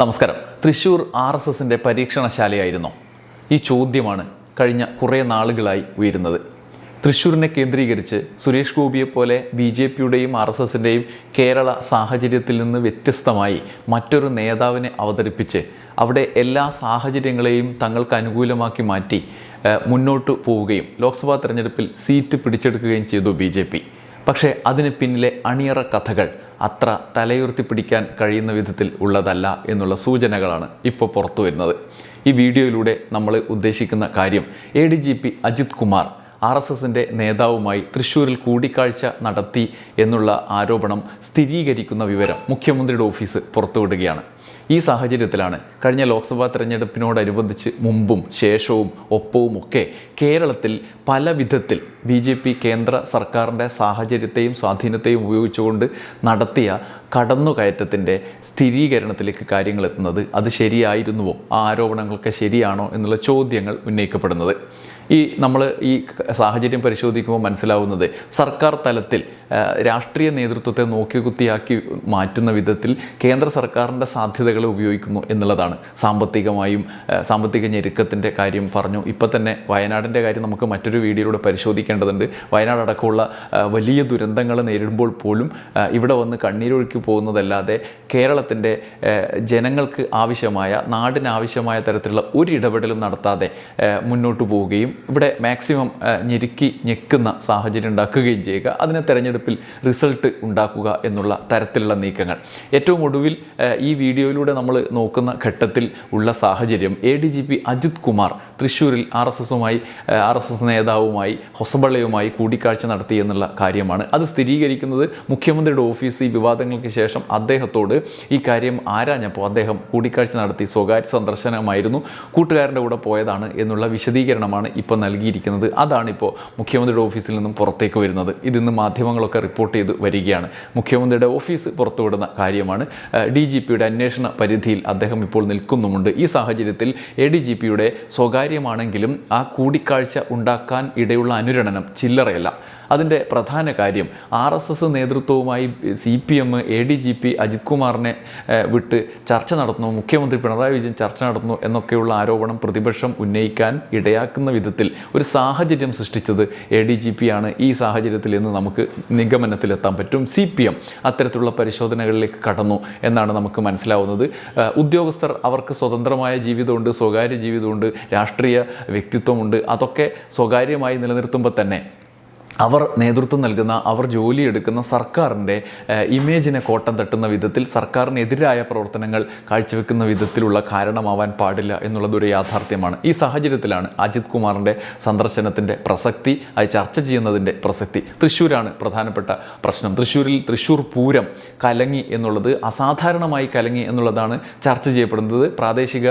നമസ്കാരം. Thrissur R S എസിന്റെ പരീക്ഷണശാലയായിരുന്നു ഈ ചോദ്യമാണ് കഴിഞ്ഞ കുറേ നാളുകളായി ഉയരുന്നത്. തൃശ്ശൂരിനെ കേന്ദ്രീകരിച്ച് സുരേഷ് ഗോപിയെ പോലെ ബി ജെ പിയുടെയും ആർ എസ് എസിന്റെയും കേരള സാഹചര്യത്തിൽ നിന്ന് വ്യത്യസ്തമായി മറ്റൊരു നേതാവിനെ അവതരിപ്പിച്ച് അവിടെ എല്ലാ സാഹചര്യങ്ങളെയും തങ്ങൾക്ക് അനുകൂലമാക്കി മാറ്റി മുന്നോട്ട് പോവുകയും ലോക്സഭാ തെരഞ്ഞെടുപ്പിൽ സീറ്റ് പിടിച്ചെടുക്കുകയും ചെയ്തു ബി പക്ഷേ അതിന് പിന്നിലെ അണിയറ കഥകൾ അത്ര തലയുർത്തി പിടിക്കാൻ കഴിയുന്ന വിധത്തിൽ ഉള്ളതല്ല എന്നുള്ള സൂചനകളാണ് ഇപ്പോൾ പുറത്തു വരുന്നത്. ഈ വീഡിയോയിലൂടെ നമ്മൾ ഉദ്ദേശിക്കുന്ന കാര്യം A D G P Ajith Kumar R S എസിന്റെ നേതാവുമായി തൃശ്ശൂരിൽ കൂടിക്കാഴ്ച നടത്തി എന്നുള്ള ആരോപണം സ്ഥിരീകരിക്കുന്ന വിവരം മുഖ്യമന്ത്രിയുടെ ഓഫീസ് പുറത്തുവിടുകയാണ്. ഈ സാഹചര്യത്തിലാണ് കഴിഞ്ഞ ലോക്സഭാ തെരഞ്ഞെടുപ്പിനോടനുബന്ധിച്ച് മുമ്പും ശേഷവും ഒപ്പവും ഒക്കെ കേരളത്തിൽ പല വിധത്തിൽ ബി ജെ പി കേന്ദ്ര സർക്കാരിന്റെ സാഹചര്യത്തെയും സ്വാധീനത്തെയും ഉപയോഗിച്ചുകൊണ്ട് നടത്തിയ കടന്നുകയറ്റത്തിന്റെ സ്ഥിരീകരണത്തിലേക്ക് കാര്യങ്ങൾ എത്തുന്നത് അത് ശരിയായിരുന്നുവോ? ആ ആരോപണങ്ങളൊക്കെ ശരിയാണോ എന്നുള്ള ചോദ്യങ്ങൾ ഉന്നയിക്കപ്പെടുന്നത്. ഈ നമ്മൾ ഈ സാഹചര്യം പരിശോധിക്കുമ്പോൾ മനസ്സിലാവുന്നത് സർക്കാർ തലത്തിൽ രാഷ്ട്രീയ നേതൃത്വത്തെ നോക്കിക്കുത്തിയാക്കി മാറ്റുന്ന വിധത്തിൽ കേന്ദ്ര സർക്കാരിന്റെ സാധ്യതകളെ ഉപയോഗിക്കുന്നു എന്നുള്ളതാണ്. സാമ്പത്തികമായും സാമ്പത്തിക ഞെരുക്കത്തിന്റെ കാര്യം പറഞ്ഞു. ഇപ്പം തന്നെ വയനാടിന്റെ കാര്യം നമുക്ക് മറ്റൊരു വീഡിയോയിലൂടെ പരിശോധിക്കേണ്ടതുണ്ട്. വയനാട് അടക്കമുള്ള വലിയ ദുരന്തങ്ങൾ നേരിടുമ്പോൾ പോലും ഇവിടെ വന്ന് കണ്ണീരൊഴുക്കി പോകുന്നതല്ലാതെ കേരളത്തിന്റെ ജനങ്ങൾക്ക് ആവശ്യമായ നാടിനാവശ്യമായ തരത്തിലുള്ള ഒരു ഇടപെടലും നടത്താതെ മുന്നോട്ട് പോവുകയും ഇവിടെ മാക്സിമം ഞെരുക്കി ഞെക്കുന്ന സാഹചര്യം ഉണ്ടാക്കുകയും ചെയ്യുക. അതിനെ തെരഞ്ഞെടുപ്പിൽ റിസൾട്ട് ഉണ്ടാക്കുക എന്നുള്ള തരത്തിലുള്ള നീക്കങ്ങൾ. ഏറ്റവും ഒടുവിൽ ഈ വീഡിയോയിലൂടെ നമ്മൾ നോക്കുന്ന ഘട്ടത്തിൽ ഉള്ള സാഹചര്യം A D G P Ajith Kumar തൃശ്ശൂരിൽ ആർ എസ് എസുമായി ആർ എസ് എസ് നേതാവുമായി ഹൊസബള്ളയുമായി കൂടിക്കാഴ്ച നടത്തി എന്നുള്ള കാര്യമാണ്. അത് സ്ഥിരീകരിക്കുന്നത് മുഖ്യമന്ത്രിയുടെ ഓഫീസ് ഈ വിവാദങ്ങൾക്ക് ശേഷം അദ്ദേഹത്തോട്. ഈ കാര്യം ആരാഞ്ഞപ്പോൾ അദ്ദേഹം കൂടിക്കാഴ്ച നടത്തി സ്വകാര്യ സന്ദർശനമായിരുന്നു. കൂട്ടുകാരന്റെ കൂടെ പോയതാണ് എന്നുള്ള വിശദീകരണമാണ് ഇപ്പോൾ നൽകിയിരിക്കുന്നത്. അതാണ് ഇപ്പോൾ മുഖ്യമന്ത്രിയുടെ ഓഫീസിൽ നിന്നും പുറത്തേക്ക് വരുന്നത്. ഇതിന്ന് മാധ്യമങ്ങളൊക്കെ റിപ്പോർട്ട് ചെയ്ത് വരികയാണ്. മുഖ്യമന്ത്രിയുടെ ഓഫീസ് പുറത്തുവിടുന്ന കാര്യമാണ്. ഡി ജി പിയുടെ അന്വേഷണ പരിധിയിൽ അദ്ദേഹം ഇപ്പോൾ നിൽക്കുന്നുമുണ്ട്. ഈ സാഹചര്യത്തിൽ എ ഡി ജി പിയുടെ സ്വകാര്യമാണെങ്കിലും ആ കൂടിക്കാഴ്ച ഉണ്ടാക്കാൻ ഇടയുള്ള അനുരണനം ചില്ലറയല്ല. അതിന്റെ പ്രധാന കാര്യം ആർ എസ് എസ് നേതൃത്വവുമായി C P M A D G P Ajith കുമാറിനെ വിട്ട് ചർച്ച നടത്തുന്നു. മുഖ്യമന്ത്രി പിണറായി വിജയൻ ചർച്ച നടത്തുന്നു എന്നൊക്കെയുള്ള ആരോപണം പ്രതിപക്ഷം ഉന്നയിക്കാൻ ഇടയാക്കുന്ന വിധത്തിൽ ഒരു സാഹചര്യം സൃഷ്ടിച്ചത് എ ഡി ജി പി ആണ്. ഈ സാഹചര്യത്തിൽ ഇന്ന് നമുക്ക് നിഗമനത്തിലെത്താൻ പറ്റും. സി പി എം അത്തരത്തിലുള്ള പരിശോധനകളിലേക്ക് കടന്നു എന്നാണ് നമുക്ക് മനസ്സിലാവുന്നത്. ഉദ്യോഗസ്ഥർ അവർക്ക് സ്വതന്ത്രമായ ജീവിതമുണ്ട് സ്വകാര്യ ജീവിതമുണ്ട് രാഷ്ട്രീയ വ്യക്തിത്വമുണ്ട്. അതൊക്കെ സ്വകാര്യമായി നിലനിർത്തുമ്പോൾ തന്നെ അവർ നേതൃത്വം നൽകുന്ന അവർ ജോലിയെടുക്കുന്ന സർക്കാരിന്റെ ഇമേജിനെ കോട്ടം തട്ടുന്ന വിധത്തിൽ സർക്കാരിനെതിരായ പ്രവർത്തനങ്ങൾ കാഴ്ചവെക്കുന്ന വിധത്തിലുള്ള കാരണമാവാൻ പാടില്ല എന്നുള്ളതൊരു യാഥാർത്ഥ്യമാണ്. ഈ സാഹചര്യത്തിലാണ് അജിത് കുമാറിന്റെ സന്ദർശനത്തിന്റെ പ്രസക്തി അത് ചർച്ച ചെയ്യുന്നതിന്റെ പ്രസക്തി. തൃശ്ശൂരാണ് പ്രധാനപ്പെട്ട പ്രശ്നം. തൃശ്ശൂരിൽ തൃശ്ശൂർ പൂരം കലങ്ങി എന്നുള്ളത് അസാധാരണമായി കലങ്ങി എന്നുള്ളതാണ് ചർച്ച ചെയ്യപ്പെടുന്നത്. പ്രാദേശിക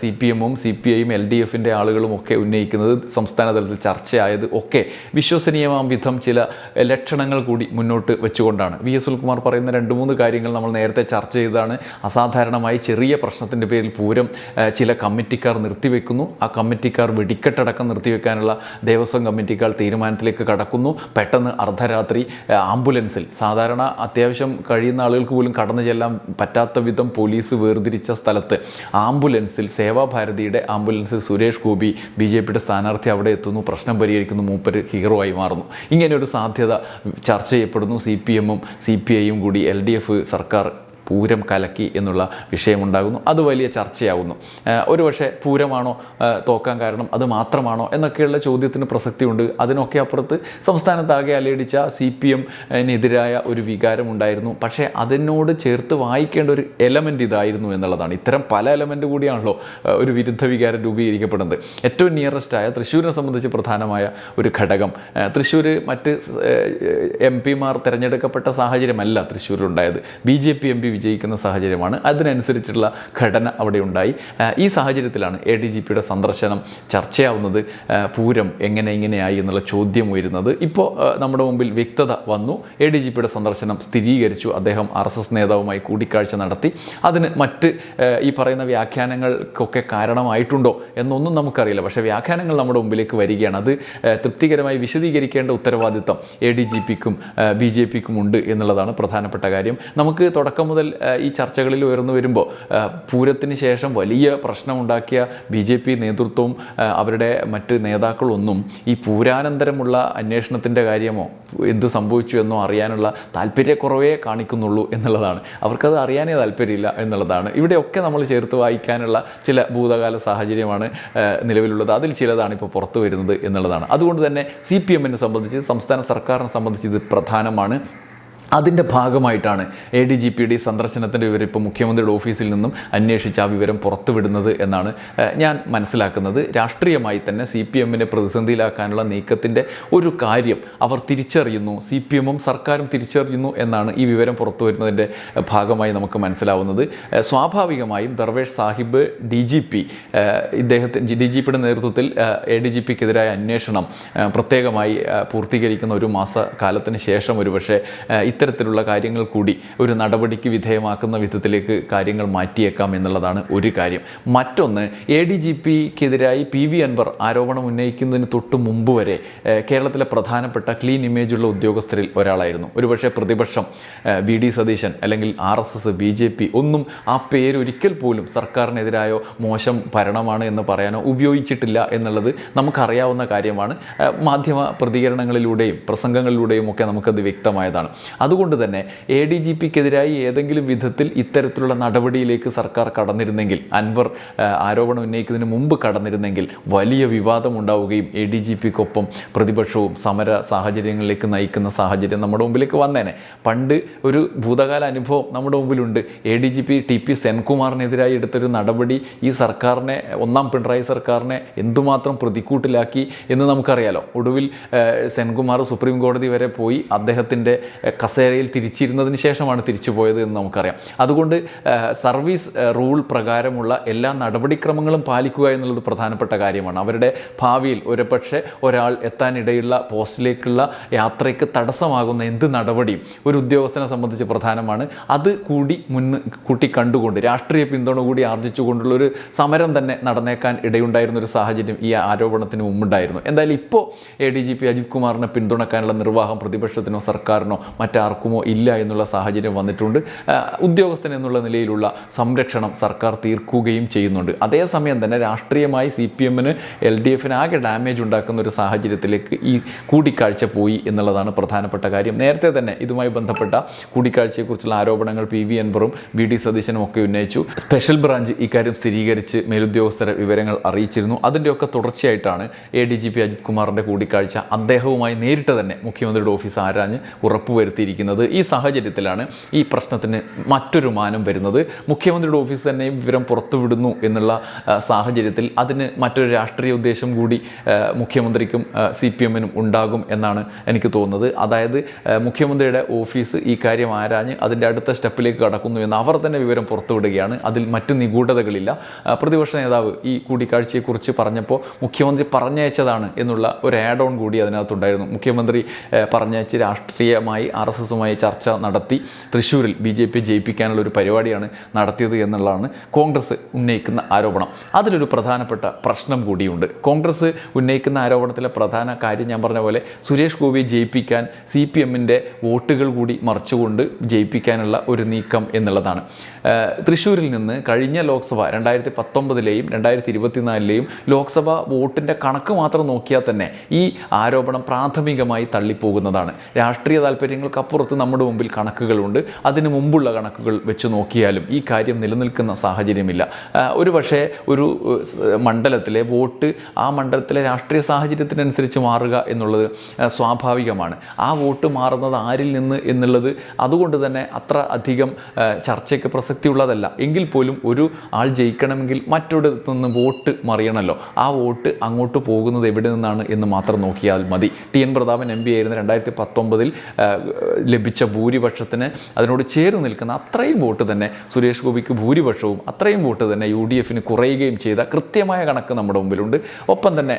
സി പി എമ്മും സി പി ഐയും എൽ ഡി എഫിന്റെ ആളുകളും ഒക്കെ ഉന്നയിക്കുന്നത് സംസ്ഥാന തലത്തിൽ ചർച്ചയായത് ഒക്കെ വിശ്വസനീയമാം വിധം ചില ലക്ഷണങ്ങൾ കൂടി മുന്നോട്ട് വെച്ചുകൊണ്ടാണ്. വി എസ് സുൽകുമാർ പറയുന്ന രണ്ട് മൂന്ന് കാര്യങ്ങൾ നമ്മൾ നേരത്തെ ചർച്ച ചെയ്തതാണ്. അസാധാരണമായി ചെറിയ പ്രശ്നത്തിന്റെ പേരിൽ പൂരം ചില കമ്മിറ്റിക്കാർ നിർത്തിവെക്കുന്നു. ആ കമ്മിറ്റിക്കാർ വെടിക്കെട്ടടക്കം നിർത്തിവെക്കാനുള്ള ദേവസ്വം കമ്മിറ്റിക്കാർ തീരുമാനത്തിലേക്ക് കടക്കുന്നു. പെട്ടെന്ന് അർദ്ധരാത്രി ആംബുലൻസിൽ സാധാരണ അത്യാവശ്യം കഴിയുന്ന ആളുകൾക്ക് പോലും കടന്നു ചെല്ലാൻ പറ്റാത്ത വിധം പോലീസ് വേർതിരിച്ച സ്ഥലത്ത് ആംബുലൻസിൽ സേവാഭാരതിയുടെ ആംബുലൻസിൽ സുരേഷ് ഗോപി ബി ജെ പിയുടെ സ്ഥാനാർത്ഥി അവിടെ എത്തുന്നു. പ്രശ്നം പരിഹരിക്കുന്നു. മൂപ്പര് ഹീറോ ആയി മാറുന്നു. ഇങ്ങനെ ഒരു സാധ്യത ചർച്ച ചെയ്യപ്പെടുന്നു. സി പി എമ്മും സി പി ഐയും കൂടി എൽ ഡി എഫ് സർക്കാർ പൂരം കലക്കി എന്നുള്ള വിഷയമുണ്ടാകുന്നു. അത് വലിയ ചർച്ചയാകുന്നു ഒരുപക്ഷെ പൂരമാണോ തോക്കാൻ കാരണം അത് മാത്രമാണോ എന്നൊക്കെയുള്ള ചോദ്യത്തിന് പ്രസക്തിയുണ്ട്. അതിനൊക്കെ അപ്പുറത്ത് സംസ്ഥാനത്താകെ അലയടിച്ച സി പി എമ്മിനെതിരായ ഒരു വികാരമുണ്ടായിരുന്നു. പക്ഷേ അതിനോട് ചേർത്ത് വായിക്കേണ്ട ഒരു എലമെന്റ് ഇതായിരുന്നു എന്നുള്ളതാണ്. ഇത്തരം പല എലമെന്റ് കൂടിയാണല്ലോ ഒരു വിരുദ്ധ വികാരം രൂപീകരിക്കപ്പെടുന്നത്. ഏറ്റവും നിയറസ്റ്റ് ആയ തൃശ്ശൂരിനെ സംബന്ധിച്ച് പ്രധാനമായ ഒരു ഘടകം. തൃശ്ശൂർ മറ്റ് എം പിമാർ തിരഞ്ഞെടുക്കപ്പെട്ട സാഹചര്യമല്ല തൃശ്ശൂരിലുണ്ടായത്. B J P M P വിജയിക്കുന്ന സാഹചര്യമാണ്. അതിനനുസരിച്ചുള്ള ഘടന അവിടെ ഉണ്ടായി. ഈ സാഹചര്യത്തിലാണ് എ ഡി ജി പിയുടെ സന്ദർശനം ചർച്ചയാവുന്നത്. പൂരം എങ്ങനെ ഇങ്ങനെയായി എന്നുള്ള ചോദ്യം ഉയരുന്നത്. ഇപ്പോൾ നമ്മുടെ മുമ്പിൽ വ്യക്തത വന്നു. എ ഡി ജി പിയുടെ സന്ദർശനം സ്ഥിരീകരിച്ചു. അദ്ദേഹം ആർ എസ് എസ് നേതാവുമായി കൂടിക്കാഴ്ച നടത്തി. അതിന് മറ്റ് ഈ പറയുന്ന വ്യാഖ്യാനങ്ങൾക്കൊക്കെ കാരണമായിട്ടുണ്ടോ എന്നൊന്നും നമുക്കറിയില്ല. പക്ഷേ വ്യാഖ്യാനങ്ങൾ നമ്മുടെ മുമ്പിലേക്ക് വരികയാണ്. അത് തൃപ്തികരമായി വിശദീകരിക്കേണ്ട ഉത്തരവാദിത്തം എ ഡി ജി പിക്കും ബി ജെ പിക്കും ഉണ്ട് എന്നുള്ളതാണ് പ്രധാനപ്പെട്ട കാര്യം. നമുക്ക് തുടക്കം മുതൽ ഈ ചർച്ചകളിൽ ഉയർന്നു വരുമ്പോൾ പൂരത്തിന് ശേഷം വലിയ പ്രശ്നമുണ്ടാക്കിയ ബി ജെ പി നേതൃത്വവും അവരുടെ മറ്റ് നേതാക്കളൊന്നും ഈ പൂരാനന്തരമുള്ള അന്വേഷണത്തിന്റെ കാര്യമോ എന്ത് സംഭവിച്ചു എന്നോ അറിയാനുള്ള താല്പര്യക്കുറവേ കാണിക്കുന്നുള്ളൂ എന്നുള്ളതാണ്. അവർക്കത് അറിയാനേ താല്പര്യമില്ല എന്നുള്ളതാണ്. ഇവിടെയൊക്കെ നമ്മൾ ചേർത്ത് വായിക്കാനുള്ള ചില ഭൂതകാല സാഹചര്യമാണ് നിലവിലുള്ളത്. അതിൽ ചിലതാണ് ഇപ്പോൾ പുറത്തു വരുന്നത് എന്നുള്ളതാണ്. അതുകൊണ്ട് തന്നെ സി പി എമ്മിനെ സംബന്ധിച്ച് സംസ്ഥാന സർക്കാരിനെ സംബന്ധിച്ച് ഇത് പ്രധാനമാണ്. അതിന്റെ ഭാഗമായിട്ടാണ് എ ഡി ജി പിയുടെ സന്ദർശനത്തിന്റെ വിവരം ഇപ്പോൾ മുഖ്യമന്ത്രിയുടെ ഓഫീസിൽ നിന്നും അന്വേഷിച്ച് ആ വിവരം പുറത്തുവിടുന്നത് എന്നാണ് ഞാൻ മനസ്സിലാക്കുന്നത്. രാഷ്ട്രീയമായി തന്നെ സി പി എമ്മിനെ പ്രതിസന്ധിയിലാക്കാനുള്ള നീക്കത്തിന്റെ ഒരു കാര്യം അവർ തിരിച്ചറിയുന്നു സി പി എമ്മും സർക്കാരും തിരിച്ചറിയുന്നു എന്നാണ് ഈ വിവരം പുറത്തു വരുന്നതിന്റെ ഭാഗമായി നമുക്ക് മനസ്സിലാവുന്നത്. സ്വാഭാവികമായും Darvesh Sahib D G P ഇദ്ദേഹത്തിന് ഡി ജി പിയുടെ നേതൃത്വത്തിൽ എ ഡി ജി പിക്കെതിരായ അന്വേഷണം പ്രത്യേകമായി പൂർത്തീകരിക്കുന്ന ഒരു മാസ കാലത്തിന് ശേഷം ഒരുപക്ഷെ ഇത്തരത്തിലുള്ള കാര്യങ്ങൾ കൂടി ഒരു നടപടിക്ക് വിധേയമാക്കുന്ന വിധത്തിലേക്ക് കാര്യങ്ങൾ മാറ്റിയേക്കാം എന്നുള്ളതാണ് ഒരു കാര്യം. മറ്റൊന്ന് എ ഡി ജി പിക്കെതിരായി പി വി അൻവർ ആരോപണം ഉന്നയിക്കുന്നതിന് തൊട്ട് മുമ്പ് വരെ കേരളത്തിലെ പ്രധാനപ്പെട്ട ക്ലീൻ ഇമേജുള്ള ഉദ്യോഗസ്ഥരിൽ ഒരാളായിരുന്നു. ഒരുപക്ഷെ പ്രതിപക്ഷം വി ഡി സതീശൻ അല്ലെങ്കിൽ R S S B J P ഒന്നും ആ പേരൊരിക്കൽ പോലും സർക്കാരിനെതിരായോ മോശം ഭരണമാണ് എന്ന് പറയാനോ ഉപയോഗിച്ചിട്ടില്ല എന്നുള്ളത് നമുക്കറിയാവുന്ന കാര്യമാണ്. മാധ്യമ പ്രതികരണങ്ങളിലൂടെയും പ്രസംഗങ്ങളിലൂടെയും ഒക്കെ നമുക്കത് വ്യക്തമായതാണ്. അതുകൊണ്ട് തന്നെ എ ഡി ജി പിക്കെതിരായി ഏതെങ്കിലും വിധത്തിൽ ഇത്തരത്തിലുള്ള നടപടിയിലേക്ക് സർക്കാർ കടന്നിരുന്നെങ്കിൽ അൻവർ ആരോപണം ഉന്നയിക്കുന്നതിന് മുമ്പ് കടന്നിരുന്നെങ്കിൽ വലിയ വിവാദം ഉണ്ടാവുകയും എ ഡി ജി പിക്കൊപ്പം പ്രതിപക്ഷവും സമര സാഹചര്യങ്ങളിലേക്ക് നയിക്കുന്ന സാഹചര്യം നമ്മുടെ മുമ്പിലേക്ക് വന്നേനെ. പണ്ട് ഒരു ഭൂതകാല അനുഭവം നമ്മുടെ മുമ്പിലുണ്ട്. A D G P T P സെൻകുമാറിനെതിരായി എടുത്തൊരു നടപടി ഈ സർക്കാരിനെ ഒന്നാം പിണറായി സർക്കാരിനെ എന്തുമാത്രം പ്രതിക്കൂട്ടിലാക്കി എന്ന് നമുക്കറിയാലോ. ഒടുവിൽ സെൻകുമാർ സുപ്രീം കോടതി വരെ പോയി. അദ്ദേഹത്തിന്റെ കസേരയിൽ തിരിച്ചിരുന്നതിന് ശേഷമാണ് തിരിച്ചു പോയത് എന്ന് നമുക്കറിയാം. അതുകൊണ്ട് സർവീസ് റൂൾ പ്രകാരമുള്ള എല്ലാ നടപടിക്രമങ്ങളും പാലിക്കുക എന്നുള്ളത് പ്രധാനപ്പെട്ട കാര്യമാണ്. അവരുടെ ഭാവിയിൽ ഒരുപക്ഷെ ഒരാൾ എത്താനിടയുള്ള പോസ്റ്റിലേക്കുള്ള യാത്രയ്ക്ക് തടസ്സമാകുന്ന എന്ത് നടപടിയും ഒരു ഉദ്യോഗസ്ഥനെ സംബന്ധിച്ച് പ്രധാനമാണ്. അത് കൂടി മുന്ന് കൂട്ടി കണ്ടുകൊണ്ട് രാഷ്ട്രീയ പിന്തുണ കൂടി ആർജിച്ചുകൊണ്ടുള്ള ഒരു സമരം തന്നെ നടന്നേക്കാൻ ഇടയുണ്ടായിരുന്ന ഒരു സാഹചര്യം ഈ ആരോപണത്തിന് മുമ്പുണ്ടായിരുന്നു. എന്തായാലും ഇപ്പോൾ A D G P Ajith കുമാറിനെ പിന്തുണക്കാനുള്ള നിർവാഹം പ്രതിപക്ഷത്തിനോ സർക്കാരിനോ മറ്റാർക്കുമോ ഇല്ല എന്നുള്ള സാഹചര്യം വന്നിട്ടുണ്ട്. ഉദ്യോഗസ്ഥൻ എന്നുള്ള നിലയിലുള്ള സംരക്ഷണം സർക്കാർ തീർക്കുകയും ചെയ്യുന്നുണ്ട്. അതേസമയം തന്നെ രാഷ്ട്രീയമായി സി പി എമ്മിന് എൽ ഡി എഫിന് ആകെ ഡാമേജ് ഉണ്ടാക്കുന്ന ഒരു സാഹചര്യത്തിലേക്ക് ഈ കൂടിക്കാഴ്ച പോയി എന്നുള്ളതാണ് പ്രധാനപ്പെട്ട കാര്യം. നേരത്തെ തന്നെ ഇതുമായി ബന്ധപ്പെട്ട കൂടിക്കാഴ്ചയെക്കുറിച്ചുള്ള ആരോപണങ്ങൾ പി വി അൻവറും വി ഡി സതീശനും ഒക്കെ ഉന്നയിച്ചു. സ്പെഷ്യൽ ബ്രാഞ്ച് ഇക്കാര്യം സ്ഥിരീകരിച്ച് മേലുദ്യോഗസ്ഥരെ വിവരങ്ങൾ അറിയിച്ചിരുന്നു. അതിന്റെയൊക്കെ തുടർച്ചയായിട്ടാണ് A D G P Ajith കുമാറിന്റെ കൂടിക്കാഴ്ച അദ്ദേഹവുമായി നേരിട്ട് തന്നെ മുഖ്യമന്ത്രിയുടെ ഓഫീസ് ആരാഞ്ഞ് ഉറപ്പുവരുത്തിയിരിക്കുന്നത്. ഈ സാഹചര്യത്തിലാണ് ഈ പ്രശ്നത്തിന് മറ്റൊരു മാനം വരുന്നത്. മുഖ്യമന്ത്രിയുടെ ഓഫീസ് തന്നെ വിവരം പുറത്തുവിടുന്നു എന്നുള്ള സാഹചര്യത്തിൽ അതിന് മറ്റൊരു രാഷ്ട്രീയ ഉദ്ദേശം കൂടി മുഖ്യമന്ത്രിക്കും സി പി എമ്മിനും ഉണ്ടാകും എന്നാണ് എനിക്ക് തോന്നുന്നത്. അതായത് മുഖ്യമന്ത്രിയുടെ ഓഫീസ് ഈ കാര്യം ആരാഞ്ഞ് അതിന്റെ അടുത്ത സ്റ്റെപ്പിലേക്ക് കടക്കുന്നു എന്ന് അവർ തന്നെ വിവരം പുറത്തുവിടുകയാണ്. അതിൽ മറ്റു നിഗൂഢതകളില്ല. പ്രതിപക്ഷ നേതാവ് ഈ കൂടിക്കാഴ്ചയെക്കുറിച്ച് പറഞ്ഞപ്പോൾ മുഖ്യമന്ത്രി പറഞ്ഞയച്ചതാണ് എന്നുള്ള ഒരു ആഡ് ഓൺ കൂടി അതിനകത്തുണ്ടായിരുന്നു. മുഖ്യമന്ത്രി പറഞ്ഞയച്ച് രാഷ്ട്രീയമായി ആർ എസ് എസുമായി ചർച്ച നടത്തി തൃശ്ശൂരിൽ ബി ജെ പി ജയിപ്പിക്കാനുള്ള ഒരു പരിപാടിയാണ് നടത്തിയത് എന്നുള്ളതാണ് കോൺഗ്രസ് ഉന്നയിക്കുന്ന ആരോപണം. അതിലൊരു പ്രധാനപ്പെട്ട പ്രശ്നം കൂടിയുണ്ട്. കോൺഗ്രസ് ഉന്നയിക്കുന്ന ആരോപണത്തിലെ പ്രധാന കാര്യം ഞാൻ പറഞ്ഞ പോലെ സുരേഷ് ഗോപിയെ ജയിപ്പിക്കാൻ സി പി എമ്മിന്റെ വോട്ടുകൾ കൂടി മറിച്ചുകൊണ്ട് ജയിപ്പിക്കാനുള്ള ഒരു നീക്കം എന്നുള്ളതാണ്. തൃശ്ശൂരിൽ നിന്ന് കഴിഞ്ഞ ലോക്സഭ രണ്ടായിരത്തി പത്തൊമ്പതിലെയും രണ്ടായിരത്തി ഇരുപത്തിനാലിലെയും ലോക്സഭ വോട്ടിന്റെ കണക്ക് മാത്രം നോക്കിയാൽ തന്നെ ഈ ആരോപണം പ്രാഥമികമായി തള്ളിപ്പോകുന്നതാണ്. രാഷ്ട്രീയ താല്പര്യങ്ങൾക്കപ്പുറത്ത് നമ്മുടെ മുമ്പിൽ കണക്കുകളുണ്ട്. അതിന് മുമ്പുള്ള കണക്കുകൾ വെച്ച് നോക്കിയാലും ഈ കാര്യം നിലനിൽക്കുന്ന സാഹചര്യമില്ല. ഒരു പക്ഷേ ഒരു മണ്ഡലത്തിലെ വോട്ട് ആ മണ്ഡലത്തിലെ രാഷ്ട്രീയ സാഹചര്യത്തിനനുസരിച്ച് മാറുക എന്നുള്ളത് സ്വാഭാവികമാണ്. ആ വോട്ട് മാറുന്നത് ആരിൽ നിന്ന് എന്നുള്ളത് അതുകൊണ്ട് തന്നെ അത്ര അധികം ചർച്ചയ്ക്ക് പ്രസക്തിയുള്ളതല്ല. എങ്കിൽ പോലും ഒരു ആൾ ജയിക്കണമെങ്കിൽ മറ്റൊരിടത്ത് നിന്ന് വോട്ട് മറിയണമല്ലോ ആ വോട്ട് അങ്ങോട്ട് പോകുന്നത് എവിടെ നിന്നാണ് എന്ന് മാത്രം നോക്കിയാൽ മതി. T N Prathapan M P ആയിരുന്ന രണ്ടായിരത്തി പത്തൊമ്പതിൽ ലഭിച്ച ഭൂരിപക്ഷത്തിന് അതിനോട് ചേർന്ന് നിൽക്കുന്ന അത്രയും വോട്ട് തന്നെ സുരേഷ് ഗോപിക്ക് ഭൂരിപക്ഷവും അത്രയും വോട്ട് തന്നെ യു ഡി എഫിന് കുറയുകയും ചെയ്ത കൃത്യമായ കണക്ക് നമ്മുടെ മുമ്പിലുണ്ട്. ഒപ്പം തന്നെ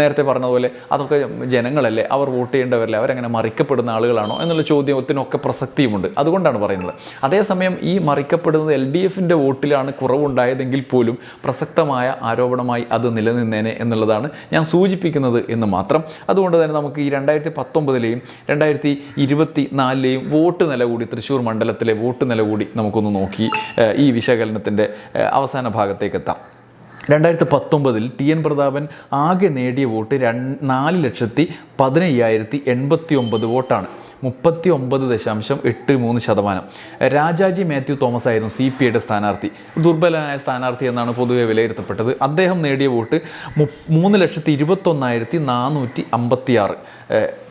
നേരത്തെ പറഞ്ഞതുപോലെ അതൊക്കെ ജനങ്ങളല്ലേ അവർ വോട്ട് ചെയ്യേണ്ടവരല്ലേ അവരങ്ങനെ മറിക്കപ്പെടുന്ന ആളുകളാണോ എന്നുള്ള ചോദ്യത്തിനൊക്കെ പ്രസക്തിയുമുണ്ട്. അതുകൊണ്ടാണ് പറയുന്നത്. അതേസമയം ഈ മറിക്കപ്പെടുന്നത് എൽ ഡി എഫിന്റെ വോട്ടിലാണ് കുറവുണ്ടായതെങ്കിൽ പോലും പ്രസക്തമായ ആരോപണമായി അത് നിലനിന്നേനെ എന്നുള്ളതാണ് ഞാൻ സൂചിപ്പിക്കുന്നത് എന്ന് മാത്രം. അതുകൊണ്ട് തന്നെ നമുക്ക് ഈ രണ്ടായിരത്തി പത്തൊമ്പതിലെയും രണ്ടായിരത്തി ഇരുപത്തി ഇരുപത്തി നാലിലെയും വോട്ട് നില കൂടി തൃശ്ശൂർ മണ്ഡലത്തിലെ വോട്ട് നില കൂടി നമുക്കൊന്ന് നോക്കി ഈ വിശകലനത്തിന്റെ അവസാന ഭാഗത്തേക്ക് എത്താം രണ്ടായിരത്തി പത്തൊമ്പതിൽ ടി എൻ പ്രതാപൻ ആകെ നേടിയ വോട്ട് രണ്ട് നാല് ലക്ഷത്തി പതിനയ്യായിരത്തി എൺപത്തി ഒമ്പത് വോട്ടാണ്. മുപ്പത്തി ഒമ്പത് ദശാംശം എട്ട് മൂന്ന് ശതമാനം. രാജാജി മാത്യു തോമസ് ആയിരുന്നു സി പി ഐയുടെ സ്ഥാനാർത്ഥി. ദുർബലനായ സ്ഥാനാർത്ഥി എന്നാണ് പൊതുവെ വിലയിരുത്തപ്പെട്ടത്. അദ്ദേഹം നേടിയ വോട്ട് മൂന്ന് ലക്ഷത്തി ഇരുപത്തൊന്നായിരത്തി നാനൂറ്റി അമ്പത്തി ആറ്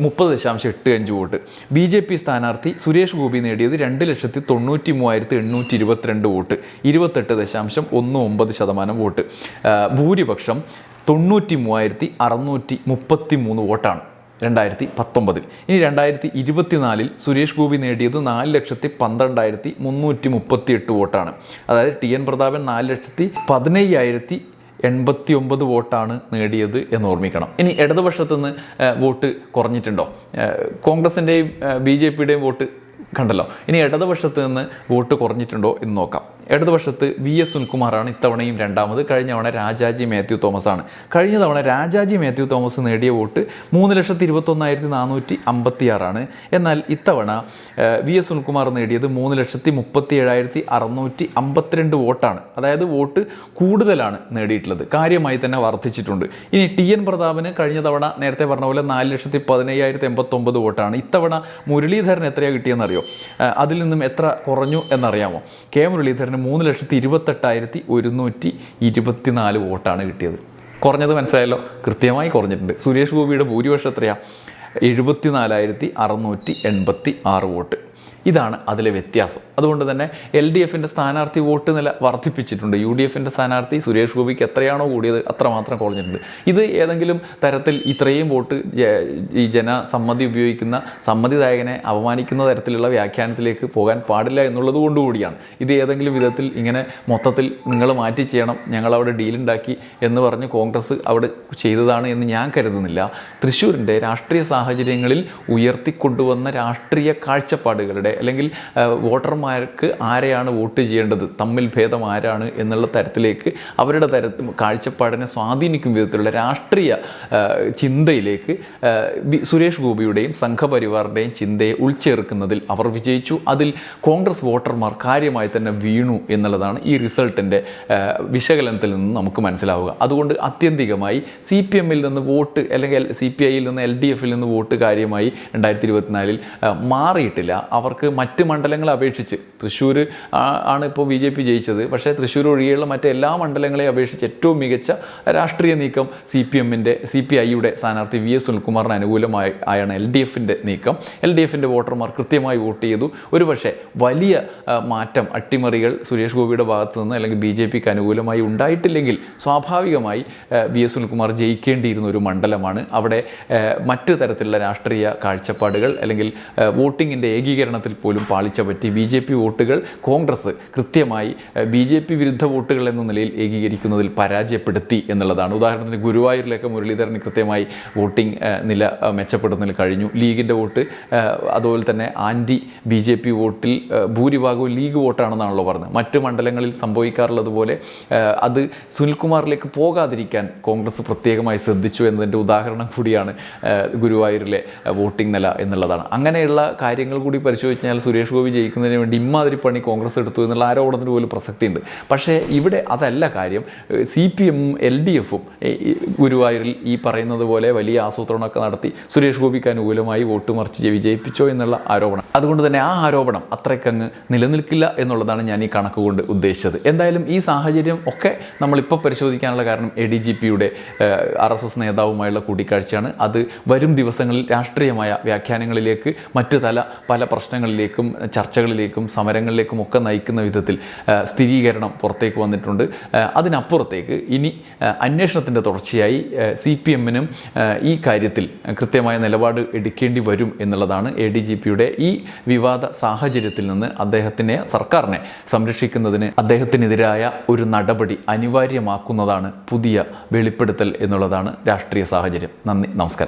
മുപ്പത് ദശാംശം എട്ട് അഞ്ച് വോട്ട്. ബി ജെ പി സ്ഥാനാർത്ഥി സുരേഷ് ഗോപി നേടിയത് രണ്ട് ലക്ഷത്തി തൊണ്ണൂറ്റി മൂവായിരത്തി എണ്ണൂറ്റി ഇരുപത്തിരണ്ട് വോട്ട് ഇരുപത്തെട്ട് ദശാംശം ഒന്ന് ഒമ്പത് ശതമാനം വോട്ട്. ഭൂരിപക്ഷം തൊണ്ണൂറ്റി മൂവായിരത്തി അറുന്നൂറ്റി മുപ്പത്തി മൂന്ന് വോട്ടാണ്. രണ്ടായിരത്തി പത്തൊമ്പതിൽ ഇനി രണ്ടായിരത്തി ഇരുപത്തിനാലിൽ സുരേഷ് ഗോപി നേടിയത് നാല് ലക്ഷത്തി പന്ത്രണ്ടായിരത്തി മുന്നൂറ്റി മുപ്പത്തി എട്ട് വോട്ടാണ്. അതായത് ടി എൻ പ്രതാപൻ നാല് ലക്ഷത്തി പതിനയ്യായിരത്തി എൺപത്തി ഒമ്പത് വോട്ടാണ് നേടിയത് എന്ന് ഓർമ്മിക്കണം. ഇനി ഇടതുപക്ഷത്തു നിന്ന് വോട്ട് കുറഞ്ഞിട്ടുണ്ടോ? കോൺഗ്രസിന്റെയും ബി ജെ പിയുടെയും വോട്ട് കണ്ടല്ലോ. ഇനി ഇടതുപക്ഷത്തു നിന്ന് വോട്ട് കുറഞ്ഞിട്ടുണ്ടോ എന്ന് നോക്കാം. ഇടതുപക്ഷത്ത് വി എസ് സുനിൽകുമാറാണ് ഇത്തവണയും രണ്ടാമത്. കഴിഞ്ഞ തവണ രാജാജി മാത്യു തോമസ് ആണ് കഴിഞ്ഞ തവണ രാജാജി മാത്യു തോമസ് നേടിയ വോട്ട് മൂന്ന് ലക്ഷത്തി ഇരുപത്തൊന്നായിരത്തി നാനൂറ്റി അമ്പത്തി ആറാണ് എന്നാൽ ഇത്തവണ വി എസ് സുനിൽകുമാർ നേടിയത് മൂന്ന് ലക്ഷത്തി മുപ്പത്തി ഏഴായിരത്തി അറുന്നൂറ്റി അമ്പത്തിരണ്ട് വോട്ടാണ്. അതായത് വോട്ട് കൂടുതലാണ് നേടിയിട്ടുള്ളത്. കാര്യമായി തന്നെ വർദ്ധിച്ചിട്ടുണ്ട്. ഇനി ടി എൻ പ്രതാപന് കഴിഞ്ഞ തവണ നേരത്തെ പറഞ്ഞ പോലെ നാല് ലക്ഷത്തി പതിനയ്യായിരത്തി എൺപത്തൊമ്പത് വോട്ടാണ്. ഇത്തവണ മുരളീധരൻ എത്രയാണ് കിട്ടിയെന്നറിയോ? അതിൽ നിന്നും എത്ര കുറഞ്ഞു എന്നറിയാമോ? കെ മുരളീധരന് മൂന്ന് ലക്ഷത്തി ഇരുപത്തെട്ടായിരത്തി ഒരുന്നൂറ്റി ഇരുപത്തിനാല് വോട്ടാണ് കിട്ടിയത്. കുറഞ്ഞത് മനസ്സിലായല്ലോ? കൃത്യമായി കുറഞ്ഞിട്ടുണ്ട്. സുരേഷ് ഗോപിയുടെ ഭൂരിപക്ഷം എത്രയാണ് എഴുപത്തിനാലായിരത്തി അറുന്നൂറ്റി എൺപത്തി ആറ് വോട്ട്. ഇതാണ് അതിലെ വ്യത്യാസം. അതുകൊണ്ട് തന്നെ എൽ ഡി എഫിന്റെ സ്ഥാനാർത്ഥി വോട്ട് നില വർദ്ധിപ്പിച്ചിട്ടുണ്ട്. യു ഡി എഫിന്റെ സ്ഥാനാർത്ഥി സുരേഷ് ഗോപിക്ക് എത്രയാണോ കൂടിയത് അത്രമാത്രം കുറഞ്ഞിട്ടുണ്ട്. ഇത് ഏതെങ്കിലും തരത്തിൽ ഇത്രയും വോട്ട് ഈ ജനസമ്മതി ഉപയോഗിക്കുന്ന സമ്മതിദായകനെ അപമാനിക്കുന്ന തരത്തിലുള്ള വ്യാഖ്യാനത്തിലേക്ക് പോകാൻ പാടില്ല എന്നുള്ളത് കൊണ്ടുകൂടിയാണ് ഇത് ഏതെങ്കിലും വിധത്തിൽ ഇങ്ങനെ മൊത്തത്തിൽ നിങ്ങൾ മാറ്റി ചെയ്യണം ഞങ്ങളവിടെ ഡീലുണ്ടാക്കി എന്ന് പറഞ്ഞ് കോൺഗ്രസ് അവിടെ ചെയ്തതാണ് എന്ന് ഞാൻ കരുതുന്നില്ല. തൃശ്ശൂരിന്റെ രാഷ്ട്രീയ സാഹചര്യങ്ങളിൽ ഉയർത്തിക്കൊണ്ടുവന്ന രാഷ്ട്രീയ കാഴ്ചപ്പാടുകളുടെ അല്ലെങ്കിൽ വോട്ടർമാർക്ക് ആരെയാണ് വോട്ട് ചെയ്യേണ്ടത് തമ്മിൽ ഭേദം ആരാണ് എന്നുള്ള തരത്തിലേക്ക് അവരുടെ തര കാഴ്ചപ്പാടിനെ സ്വാധീനിക്കും വിധത്തിലുള്ള രാഷ്ട്രീയ ചിന്തയിലേക്ക് സുരേഷ് ഗോപിയുടെയും സംഘപരിവാറിന്റെയും ചിന്തയെ ഉൾച്ചേർക്കുന്നതിൽ അവർ വിജയിച്ചു. അതിൽ കോൺഗ്രസ് വോട്ടർമാർ കാര്യമായി തന്നെ വീണു എന്നുള്ളതാണ് ഈ റിസൾട്ടിന്റെ വിശകലനത്തിൽ നിന്ന് നമുക്ക് മനസ്സിലാവുക. അതുകൊണ്ട് അത്യന്തികമായി സി പി എമ്മിൽ നിന്ന് വോട്ട് അല്ലെങ്കിൽ സി പി ഐയിൽ നിന്ന് എൽ ഡി എഫിൽ നിന്ന് വോട്ട് കാര്യമായി രണ്ടായിരത്തി ഇരുപത്തിനാലിൽ മാറിയിട്ടില്ല. അവർക്ക് മറ്റ് മണ്ഡലങ്ങളെ അപേക്ഷിച്ച്. തൃശ്ശൂർ ആണ് ഇപ്പോൾ ബി ജെ പി ജയിച്ചത്. പക്ഷേ തൃശ്ശൂർ ഒഴികെയുള്ള മറ്റെല്ലാ മണ്ഡലങ്ങളെയും അപേക്ഷിച്ച് ഏറ്റവും മികച്ച രാഷ്ട്രീയ നീക്കം സി പി എമ്മിന്റെ സി പി ഐയുടെ സ്ഥാനാർത്ഥി വി എസ് സുനിൽകുമാറിന് അനുകൂലമായി ആയാണ് എൽ ഡി എഫിന്റെ നീക്കം. എൽ ഡി എഫിന്റെ വോട്ടർമാർ കൃത്യമായി വോട്ട് ചെയ്തു. ഒരുപക്ഷെ വലിയ മാറ്റം അട്ടിമറികൾ സുരേഷ് ഗോപിയുടെ ഭാഗത്ത് നിന്ന് അല്ലെങ്കിൽ ബി ജെ പിക്ക് അനുകൂലമായി ഉണ്ടായിട്ടില്ലെങ്കിൽ സ്വാഭാവികമായി വി എസ് സുനിൽകുമാർ ജയിക്കേണ്ടിയിരുന്ന ഒരു മണ്ഡലമാണ്. അവിടെ മറ്റ് തരത്തിലുള്ള രാഷ്ട്രീയ കാഴ്ചപ്പാടുകൾ അല്ലെങ്കിൽ വോട്ടിങ്ങിന്റെ ഏകീകരണത്തിൽ പോലും പാളിച്ച പറ്റി ബി ജെ പി വോട്ടുകൾ കോൺഗ്രസ് കൃത്യമായി ബി ജെ പി വിരുദ്ധ വോട്ടുകൾ എന്ന നിലയിൽ ഏകീകരിക്കുന്നതിൽ പരാജയപ്പെടുത്തി എന്നുള്ളതാണ്. ഉദാഹരണത്തിന് ഗുരുവായൂരിലൊക്കെ മുരളീധരന് കൃത്യമായി വോട്ടിംഗ് നില മെച്ചപ്പെടുന്നതിൽ കഴിഞ്ഞു. ലീഗിന്റെ വോട്ട് അതുപോലെ തന്നെ ആന്റി ബി ജെ പി വോട്ടിൽ ഭൂരിഭാഗവും ലീഗ് വോട്ടാണെന്നാണല്ലോ പറഞ്ഞത്. മറ്റ് മണ്ഡലങ്ങളിൽ സംഭവിക്കാറുള്ളത് പോലെ ആ, അത് സുനിൽകുമാറിലേക്ക് പോകാതിരിക്കാൻ കോൺഗ്രസ് പ്രത്യേകമായി ശ്രദ്ധിച്ചു എന്നതിന്റെ ഉദാഹരണം കൂടിയാണ് ഗുരുവായൂരിലെ വോട്ടിംഗ് നില എന്നുള്ളതാണ്. അങ്ങനെയുള്ള കാര്യങ്ങൾ കൂടി പരിശോധിച്ച് കഴിഞ്ഞാൽ സുരേഷ് ഗോപി ജയിക്കുന്നതിന് വേണ്ടി ഇമ്മാതിരി പണി കോൺഗ്രസ് എടുത്തു എന്നുള്ള ആരോപണത്തിന് പോലും പ്രസക്തിയുണ്ട്. പക്ഷേ ഇവിടെ അതല്ല കാര്യം. സി പി എമ്മും എൽ ഡി എഫും ഗുരുവായൂരിൽ ഈ പറയുന്നത് പോലെ വലിയ ആസൂത്രണമൊക്കെ നടത്തി സുരേഷ് ഗോപിക്ക് അനുകൂലമായി വോട്ട് മറിച്ച് വിജയിപ്പിച്ചോ എന്നുള്ള ആരോപണം. അതുകൊണ്ട് തന്നെ ആ ആരോപണം അത്രയ്ക്കങ്ങ് നിലനിൽക്കില്ല എന്നുള്ളതാണ് ഞാൻ ഈ കണക്ക് കൊണ്ട് ഉദ്ദേശിച്ചത്. എന്തായാലും ഈ സാഹചര്യം ഒക്കെ നമ്മളിപ്പോൾ പരിശോധിക്കാനുള്ള കാരണം എ ഡി ജി പിയുടെ ആർ എസ് എസ് നേതാവുമായുള്ള കൂടിക്കാഴ്ചയാണ്. അത് വരും ദിവസങ്ങളിൽ രാഷ്ട്രീയമായ വ്യാഖ്യാനങ്ങളിലേക്ക് മറ്റു തല പല പ്രശ്നങ്ങളിലേക്കും ചർച്ചകളിലേക്കും സമരങ്ങളിലേക്കും ഒക്കെ നയിക്കുന്ന വിധത്തിൽ സ്ഥിരീകരണം പുറത്തേക്ക് വന്നിട്ടുണ്ട്. അതിനപ്പുറത്തേക്ക് ഇനി അന്വേഷണത്തിന്റെ തുടർച്ചയായി സി പി എമ്മിനും ഈ കാര്യത്തിൽ കൃത്യമായ നിലപാട് എടുക്കേണ്ടി വരും എന്നുള്ളതാണ് എ ഡി ജി പിയുടെ ഈ വിവാദ സാഹചര്യത്തിൽ നിന്ന് അദ്ദേഹത്തിനെ സർക്കാരിനെ സംരക്ഷിക്കുന്നതിന് അദ്ദേഹത്തിനെതിരായ ഒരു നടപടി അനിവാര്യമാക്കുന്നതാണ് പുതിയ വെളിപ്പെടുത്തൽ എന്നുള്ളതാണ് രാഷ്ട്രീയ സാഹചര്യം. നന്ദി നമസ്കാരം.